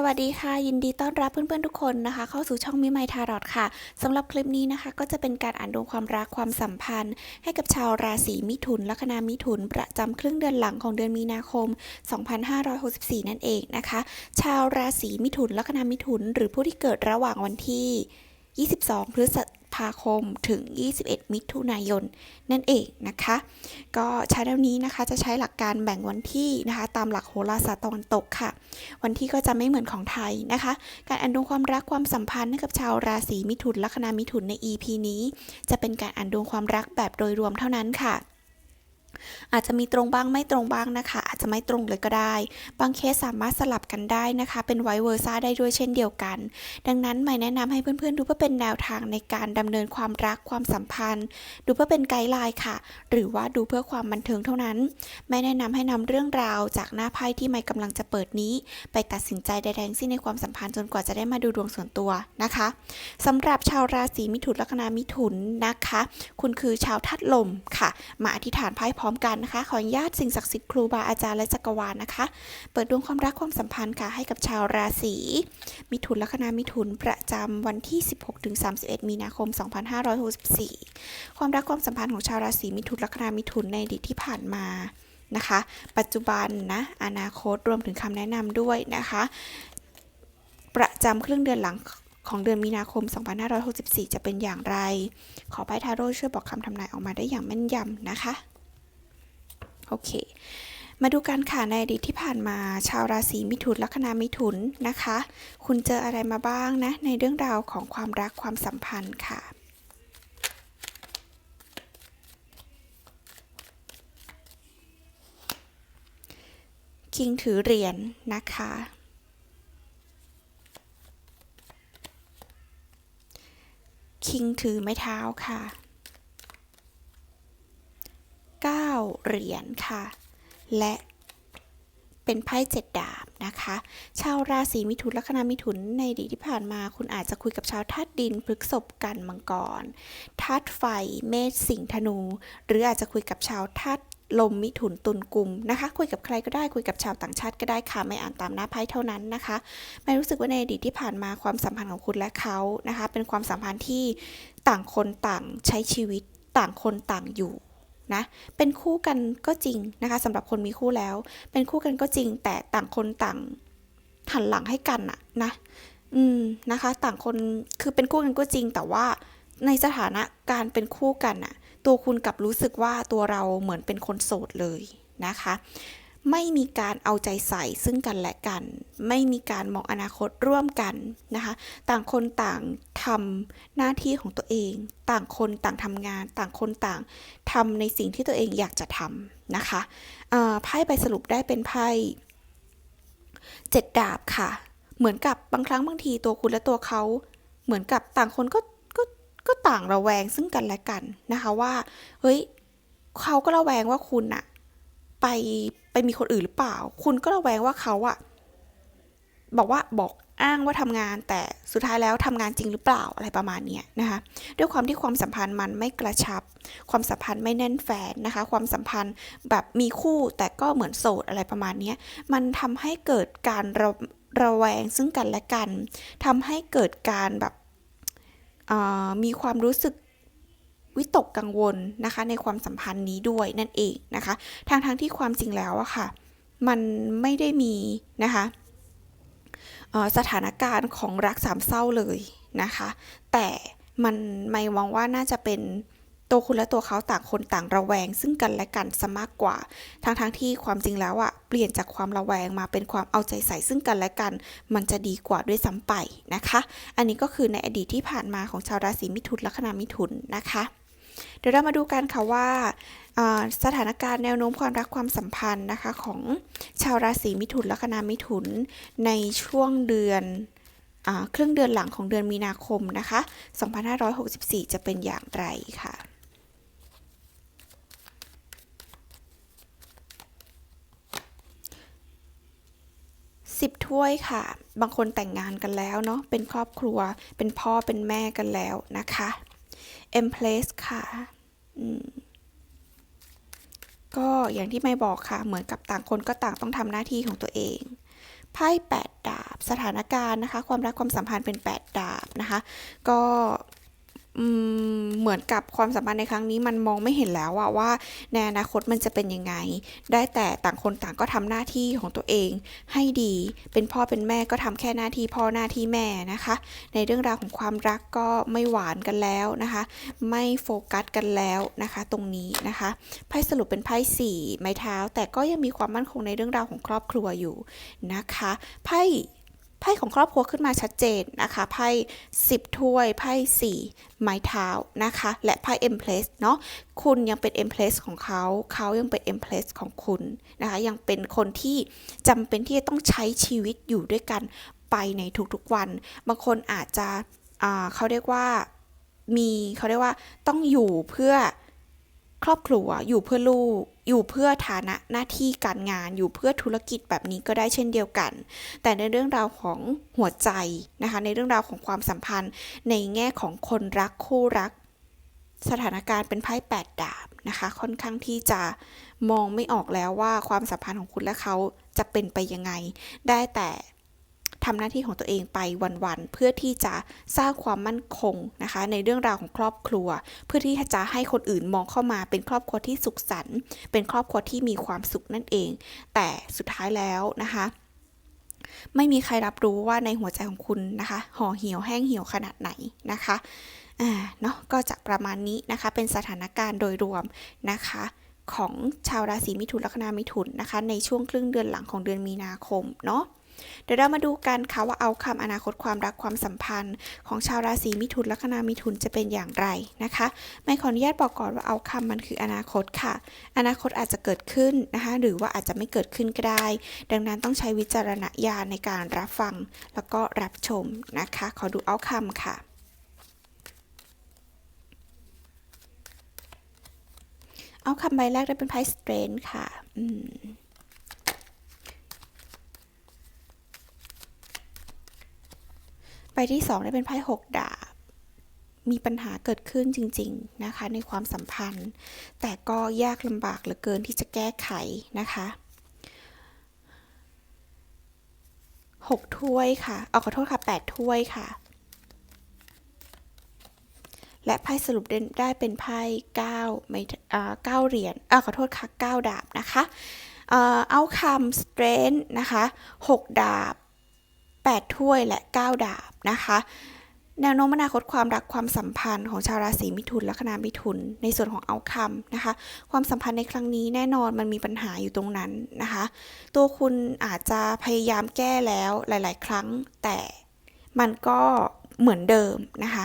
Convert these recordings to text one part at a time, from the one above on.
สวัสดีค่ะ ยินดีต้อนรับเพื่อนๆทุกคนนะคะ เข้าสู่ช่องมิไมทารอดค่ะสำหรับคลิปนี้นะคะ ก็จะเป็นการอ่านดวงความรักความสัมพันธ์ ให้กับชาวราศีมิถุน ลัคนามิถุน ประจำครึ่งเดือนหลังของเดือนมีนาคม 2564 นั่นเองนะคะ ชาวราศีมิถุน ลัคนามิถุน หรือผู้ที่เกิดระหว่างวันที่ 22 พฤษ ภาคมถึง 21 มิถุนายน นั่นเองนะคะ ก็ชาแนลนี้นะคะจะใช้หลักการแบ่งวันที่นะคะ ตามหลักโหราศาสตร์ตะวันตกค่ะ วันที่ก็จะไม่เหมือนของไทยนะคะ การอ่านดวงความรักความสัมพันธ์กับชาวราศีมิถุนลัคนามิถุนใน EP นี้ จะเป็นการอ่านดวงความรักแบบโดยรวมเท่านั้นค่ะ อาจจะมีตรงบ้างไม่ตรงบ้างนะคะ อาจจะไม่ตรงเลยก็ได้ บางเคสสามารถสลับกันได้นะคะ เป็นไวเวอร์ซ่าได้ด้วยเช่นเดียวกัน ดังนั้นไม่แนะนำให้เพื่อนๆ ดูเพื่อเป็นแนวทางในการดำเนินความรักความสัมพันธ์ ดูเพื่อเป็นไกด์ไลน์ค่ะ หรือว่าดูเพื่อความบันเทิงเท่านั้น ไม่แนะนำให้นำเรื่องราวจากหน้าไพ่ที่ไม่กำลังจะเปิดนี้ ไปตัดสินใจใดๆทั้งสิ้นในความสัมพันธ์จนกว่าจะได้มาดูดวงส่วนตัวนะคะสำหรับชาวราศีมิถุนลัคนามิถุนนะคะ คุณคือชาวธาตุลมค่ะ มาอธิษฐานไพ่พร้อมกันนะคะ ขออนุญาตสิ่งศักดิ์สิทธิ์ครูบาอาจารย์และจักรวาลนะคะ เปิดดวงความรักความสัมพันธ์ค่ะให้กับชาวราศีมิถุนลัคนามิถุนประจำวันที่ 16-31 มีนาคม 2564 ความรักความสัมพันธ์ของชาวราศีมิถุนลัคนามิถุนในอดีตที่ผ่านมานะคะ ปัจจุบันนะอนาคตรวมถึงคำแนะนำด้วยนะคะ ประจำครึ่งเดือนหลังของเดือนมีนาคม 2564 จะเป็นอย่างไร ขอไพ่ทาโร่ช่วยบอกคำทำนายออกมาได้อย่างแม่นยำนะคะ โอเค มาดูการค่ะในอดีตที่ผ่านมาชาวราศีมิถุนลัคนามิถุนนะคะ คุณเจออะไรมาบ้างนะ ในเรื่องราวของความรักความสัมพันธ์ค่ะคิงถือเหรียญนะคะ คิงถือไม้เท้าค่ะ 9 เหรียญค่ะ และเป็นไพ่เจ็ดดาบนะคะ ชาวราศีมิถุนลัคนามิถุนในอดีตที่ผ่านมา คุณอาจจะคุยกับชาวธาตุดินพฤกษภกันมังกรธาตุไฟ เมษสิงห์ธนู หรืออาจจะคุยกับชาวธาตุลมมิถุนตุลกุมนะคะ คุยกับใครก็ได้คุยกับชาวต่างชาติก็ได้ค่ะ ไม่อ่านตามหน้าไพ่เท่านั้นนะคะไม่รู้สึกว่าในอดีตที่ผ่านมาความสัมพันธ์ของคุณและเขานะคะ เป็นความสัมพันธ์ที่ต่างคนต่างใช้ชีวิตต่างคนต่างอยู่ นะเป็นคู่กันก็จริงนะคะสำหรับคนมีคู่แล้ว เป็นคู่กันก็จริง แต่ต่างคนต่างหันหลังให้กันอะนะ อืมนะคะ ต่างคนคือเป็นคู่กันก็จริง แต่ว่าในสถานะการเป็นคู่กันอะตัวคุณกลับรู้สึกว่าตัวเราเหมือนเป็นคนโสดเลยนะคะ ไม่มีการเอาใจใส่ซึ่งกันและกัน ไม่มีการมองอนาคตร่วมกันนะคะ ต่างคนต่างทำหน้าที่ของตัวเอง ต่างคนต่างทำงาน ต่างคนต่างทำในสิ่งที่ตัวเองอยากจะทำนะคะอ่อไพ่ใบสรุปได้เป็นไพ่เจ็ดดาบค่ะ เหมือนกับบางครั้งบางทีตัวคุณและตัวเขา เหมือนกับต่างคนก็ก็ก็ต่างระแวงซึ่งกันและกันนะคะว่า เฮ้ยเขาก็ระแวงว่าคุณอะ ไปไปมีคนอื่นหรือเปล่า คุณก็ระแวงว่าเขาอะบอกว่าบอกอ้างว่าทำงาน แต่สุดท้ายแล้วทำงานจริงหรือเปล่าอะไรประมาณนี้นะคะด้วยความที่ความสัมพันธ์มันไม่กระชับ ความสัมพันธ์ไม่แน่นแฟนนะคะ ความสัมพันธ์แบบมีคู่แต่ก็เหมือนโสดอะไรประมาณนี้มันทำให้เกิดการระระแวงซึ่งกันและกันทำให้เกิดการแบบมีความรู้สึก วิตกกังวลนะคะในความสัมพันธ์นี้ด้วยนั่นเองนะคะทางทางที่ความจริงแล้วอะค่ะ มันไม่ได้มีนะคะสถานการณ์ของรักสามเศร้าเลยนะคะ แต่มันไม่มองว่าน่าจะเป็นตัวคุณและตัวเขาต่างคนต่างระแวง ซึ่งกันและกันซะมากกว่าทางทางๆที่ความจริงแล้วอะเปลี่ยนจากความระแวงมาเป็นความเอาใจใส่ซึ่งกันและกัน มันจะดีกว่าด้วยซ้ำไปนะคะ อันนี้ก็คือในอดีตที่ผ่านมาของชาวราศีมิถุนลัคนามิถุนนะคะ เดี๋ยวเรามาดูกันค่ะว่าสถานการณ์แนวโน้มความรักความสัมพันธ์นะคะของชาวราศีมิถุนแลัคนามิถุนในช่วงเดือนครึ่งเดือนหลังของเดือนมีนาคมนะคะ 2564 จะเป็นอย่างไรค่ะสิบถ้วยค่ะ บางคนแต่งงานกันแล้วเนาะ เป็นครอบครัว เป็นพ่อ เป็นแม่กันแล้วนะคะ emplace ค่ะก็อย่างที่ไม่บอกค่ะ เหมือนกับต่างคนก็ต่างต้องทำหน้าที่ของตัวเองไพ่แปดดาบ สถานการณ์นะคะ ความรักความสัมพันธ์เป็นแปดดาบนะคะ ก็ เหมือนกับความสัมพันธ์ในครั้งนี้มันมองไม่เห็นแล้วอะว่าในอนาคตมันจะเป็นยังไง ได้แต่ต่างคนต่างก็ทำหน้าที่ของตัวเอง ให้ดี เป็นพ่อเป็นแม่ก็ทำแค่หน้าที่พ่อหน้าที่แม่นะคะ ในเรื่องราวของความรักก็ไม่หวานกันแล้วนะคะ ไม่โฟกัสกันแล้วนะคะ ตรงนี้นะคะไพ่สรุปเป็นไพ่สี่ไม้เท้า แต่ก็ยังมีความมั่นคงในเรื่องราวของครอบครัวอยู่นะคะไพ่ ไพ่ของครอบครัวขึ้นมาชัดเจนนะคะไพ่สิบถ้วยไพ่สี่ไม้เท้านะคะ และไพ่เอ็มเพลสเนาะคุณยังเป็นเอ็มเพลสของเขา เขายังเป็นเอ็มเพลสของคุณนะคะยังเป็นคนที่จำเป็นที่จะต้องใช้ชีวิตอยู่ด้วยกันไปในทุกๆวัน บางคนอาจจะเขาเรียกว่ามีเขาเรียกว่าต้องอยู่เพื่อครอบครัวอยู่เพื่อลูก อยู่เพื่อฐานะหน้าที่การงานอยู่เพื่อธุรกิจแบบนี้ก็ได้เช่นเดียวกัน แต่ในเรื่องราวของหัวใจนะคะ ในเรื่องราวของความสัมพันธ์ ในแง่ของคนรักคู่รัก สถานการณ์เป็นไพ่แปดดาบนะคะ ค่อนข้างที่จะมองไม่ออกแล้วว่าความสัมพันธ์ของคุณและเขาจะเป็นไปยังไง ได้แต่ ทำหน้าที่ของตัวเองไปวันๆเพื่อที่จะสร้างความมั่นคงนะคะ ในเรื่องราวของครอบครัว เพื่อที่จะให้คนอื่นมองเข้ามาเป็นครอบครัวที่สุขสันต์เป็นครอบครัวที่มีความสุขนั่นเอง แต่สุดท้ายแล้วนะคะไม่มีใครรับรู้ว่าในหัวใจของคุณนะคะห่อเหี่ยวแห้งเหี่ยวขนาดไหนนะคะอ่าเนาะก็จะประมาณนี้นะคะ เป็นสถานการณ์โดยรวมนะคะ ของชาวราศีมิถุนลัคนามิถุนนะคะ ในช่วงครึ่งเดือนหลังของเดือนมีนาคมเนาะ เดี๋ยวเรามาดูกันค่ะว่าเอาคำอนาคตความรักความสัมพันธ์ ของชาวราศีมิถุนลัคนามิถุนจะเป็นอย่างไรนะคะ ไม่ขออนุญาตบอกก่อนว่าเอาคำมันคืออนาคตค่ะ อนาคตอาจจะเกิดขึ้นนะคะหรือว่าอาจจะไม่เกิดขึ้นก็ได้ ดังนั้นต้องใช้วิจารณญาณในการรับฟัง แล้วก็รับชมนะคะ ขอดูเอาคำค่ะเอาคำใบแรกได้เป็นไพ่สเตรนค่ะ อืม บที่สองได้เป็นไพ่หกดาบ มีปัญหาเกิดขึ้นจริง ๆ นะคะ ในความสัมพันธ์ แต่ก็ยากลำบากเหลือเกินที่จะแก้ไขนะคะหกถ้วยค่ะ เอาขอโทษค่ะแปดถ้วยค่ะ และไพ่สรุปได้เป็นไพ่เก้าไม่อ่าเก้าเหรียญอ่าขอโทษค่ะเก้าดาบนะคะ เอ่อเอาคำสเตรนนะคะหกดาบ 8 ถ้วยและ 9 ดาบนะคะ แนวโน้มอนาคตความรักความสัมพันธ์ของชาวราศีมิถุนลัคนามิถุน ในส่วนของเอาคำนะคะ ความสัมพันธ์ในครั้งนี้แน่นอนมันมีปัญหาอยู่ตรงนั้นนะคะ ตัวคุณอาจจะพยายามแก้แล้วหลาย ๆ ครั้ง แต่มันก็เหมือนเดิมนะคะ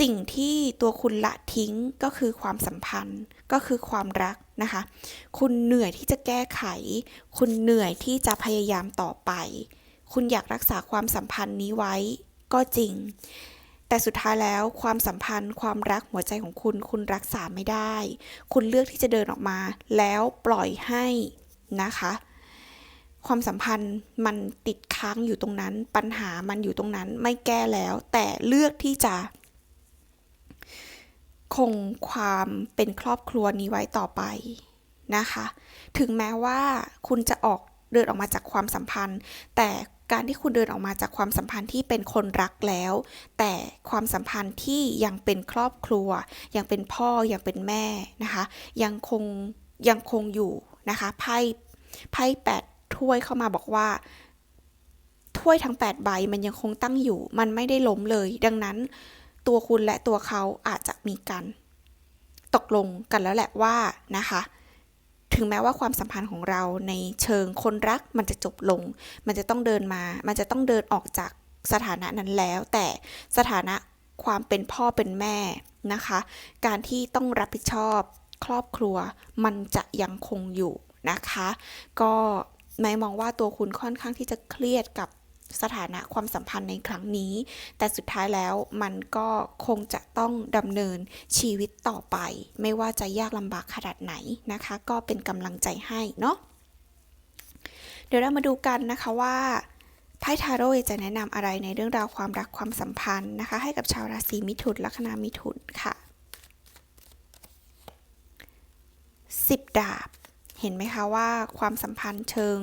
สิ่งที่ตัวคุณละทิ้งก็คือความสัมพันธ์ก็คือความรักนะคะ คุณเหนื่อยที่จะแก้ไข คุณเหนื่อยที่จะพยายามต่อไป คุณอยากรักษาความสัมพันธ์นี้ไว้ ก็จริง แต่สุดท้ายแล้วความสัมพันธ์ ความรักหัวใจของคุณ คุณรักษาไม่ได้ คุณเลือกที่จะเดินออกมา แล้วปล่อยให้นะคะ ความสัมพันธ์มันติดค้างอยู่ตรงนั้น ปัญหามันอยู่ตรงนั้นไม่แก้แล้ว แต่เลือกที่จะคงความเป็นครอบครัวนี้ไว้ต่อไปนะคะ ถึงแม้ว่าคุณจะออกเดินออกมาจากความสัมพันธ์ แต่ การที่คุณเดินออกมาจากความสัมพันธ์ที่เป็นคนรักแล้ว แต่ความสัมพันธ์ที่ยังเป็นครอบครัว ยังเป็นพ่อยังเป็นแม่นะคะ ยังคงยังคงอยู่นะคะไพ่ไพ่แปดถ้วยเข้ามาบอกว่าถ้วยทั้ง 8 ใบมันยังคงตั้งอยู่ มันไม่ได้ล้มเลย ดังนั้น ตัวคุณและตัวเขาอาจจะมีการตกลงกันแล้วแหละว่านะคะ ถึงแม้ว่าความสัมพันธ์ของเราในเชิงคนรักมันจะจบลง มันจะต้องเดินมา มันจะต้องเดินออกจากสถานะนั้นแล้ว แต่สถานะความเป็นพ่อเป็นแม่นะคะ การที่ต้องรับผิดชอบครอบครัวมันจะยังคงอยู่นะคะ ก็ไม่มองว่าตัวคุณค่อนข้างที่จะเครียดกับ สถานะความสัมพันธ์ในครั้งนี้ แต่สุดท้ายแล้วมันก็คงจะต้องดำเนินชีวิตต่อไป ไม่ว่าจะยากลำบากขนาดไหนนะคะ ก็เป็นกำลังใจให้เนาะเดี๋ยวเรามาดูกันนะคะว่าไพ่ทาโร่จะแนะนำอะไรในเรื่องราวความรักความสัมพันธ์นะคะ ให้กับชาวราศีมิถุนลัคนามิถุนค่ะสิบดาบ เห็นไหมคะว่าความสัมพันธ์เชิง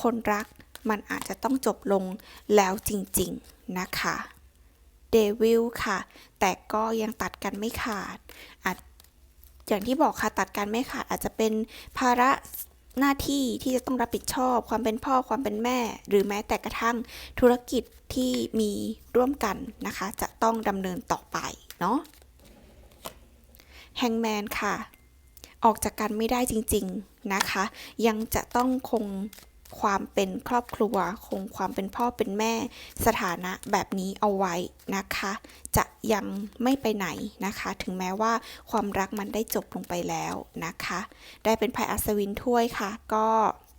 คนรัก มันอาจจะต้องจบลงแล้วจริงๆนะคะเดวิลค่ะ แต่ก็ยังตัดกันไม่ขาดอาจอย่างที่บอกค่ะตัดกันไม่ขาดอาจจะเป็นภาระหน้าที่ที่จะต้องรับผิดชอบ ความเป็นพ่อความเป็นแม่ หรือแม้แต่กระทั่งธุรกิจที่มีร่วมกันนะคะ จะต้องดำเนินต่อไปเนาะแฮงแมนค่ะ ออกจากกันไม่ได้จริง ๆนะคะ ยังจะต้องคง ความเป็นครอบครัว คงความเป็นพ่อเป็นแม่สถานะแบบนี้เอาไว้นะคะ จะยังไม่ไปไหนนะคะ ถึงแม้ว่าความรักมันได้จบลงไปแล้วนะคะ ได้เป็นไพ่อัศวินถ้วยค่ะ ก็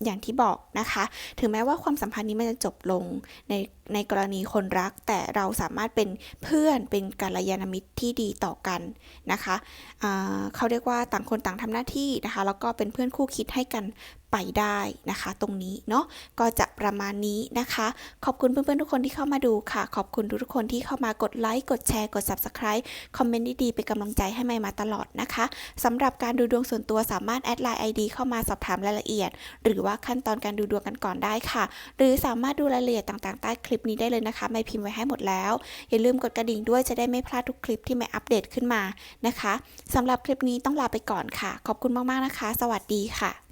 อย่างที่บอกนะคะ ถึงแม้ว่าความสัมพันธ์นี้มันจะจบลงในในกรณีคนรัก แต่เราสามารถเป็นเพื่อนเป็นกัลยาณมิตรที่ดีต่อกันนะคะอ่าเขาเรียกว่าต่างคนต่างทำหน้าที่นะคะ แล้วก็เป็นเพื่อนคู่คิดให้กัน ไปได้นะคะ ตรงนี้เนาะก็จะประมาณนี้นะคะ ขอบคุณเพื่อนๆทุกคนที่เข้ามาดูค่ะ ขอบคุณทุกคนที่เข้ามากดไลค์กดแชร์กด subscribe คอมเมนต์ดีๆเป็นกำลังใจให้ไม่มาตลอดนะคะสำหรับการดูดวงส่วนตัวสามารถแอดไลน์ ID เข้ามาสอบถามรายละเอียด หรือว่าขั้นตอนการดูดวงกันก่อนได้ค่ะ หรือสามารถดูรายละเอียดต่างๆ ใต้คลิปนี้ได้เลยนะคะ ไม่พิมพ์ไว้ให้หมดแล้ว อย่าลืมกดกระดิ่งด้วยจะได้ไม่พลาดทุกคลิปที่ไม่อัปเดตขึ้นมานะคะสำหรับคลิปนี้ต้องลาไปก่อนค่ะ ขอบคุณมากๆนะคะ สวัสดีค่ะ